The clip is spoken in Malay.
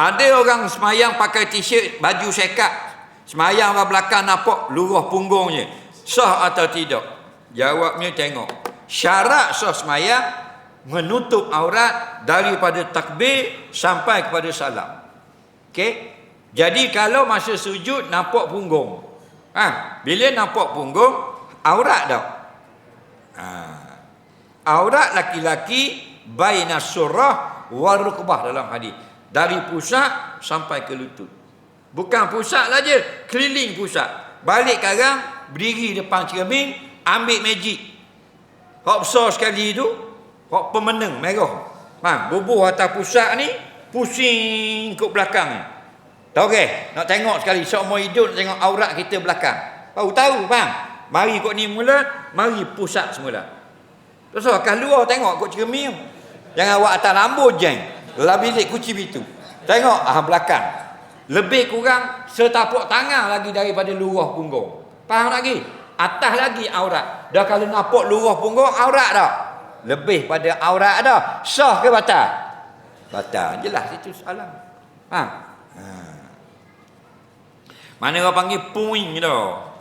Ada orang semayang pakai t-shirt, baju sekat. Semayang ke belakang nampak luruh punggungnya. Sah atau tidak? Jawabnya tengok. Syarat sah semayang menutup aurat daripada takbir sampai kepada salam. Okey? Jadi kalau masa sujud nampak punggung. Ha, bila nampak punggung, aurat dah. Ha. Aurat laki-laki baina surah wal rukbah dalam hadis. Dari pusat sampai ke lutut. Bukan pusat saja, keliling pusat. Balik sekarang, berdiri depan cermin, ambil magic. Hak besar sekali tu, hak pemenang merah. Ha, bubuh atas pusat ni, pusing ke belakang. Tahu ke? Nak tengok sekali, semua hidup nak tengok aurat kita belakang. Tahu tahu, faham? Mari kau ni mula, mari pusat semula. Terus akan luar tengok kau cermin. Jangan awak atas lambu jeng. Dalam bilik kunci pintu. Tengok ah belakang. Lebih kurang setapak tangan lagi daripada luruh punggung. Faham lagi? Atas lagi aurat. Dah kalau nampak luruh punggung aurat dah. Lebih pada aurat dah. Sah ke batal? Batal. Jelas itu soalan. Faham? Ha. Mana orang panggil puing dah.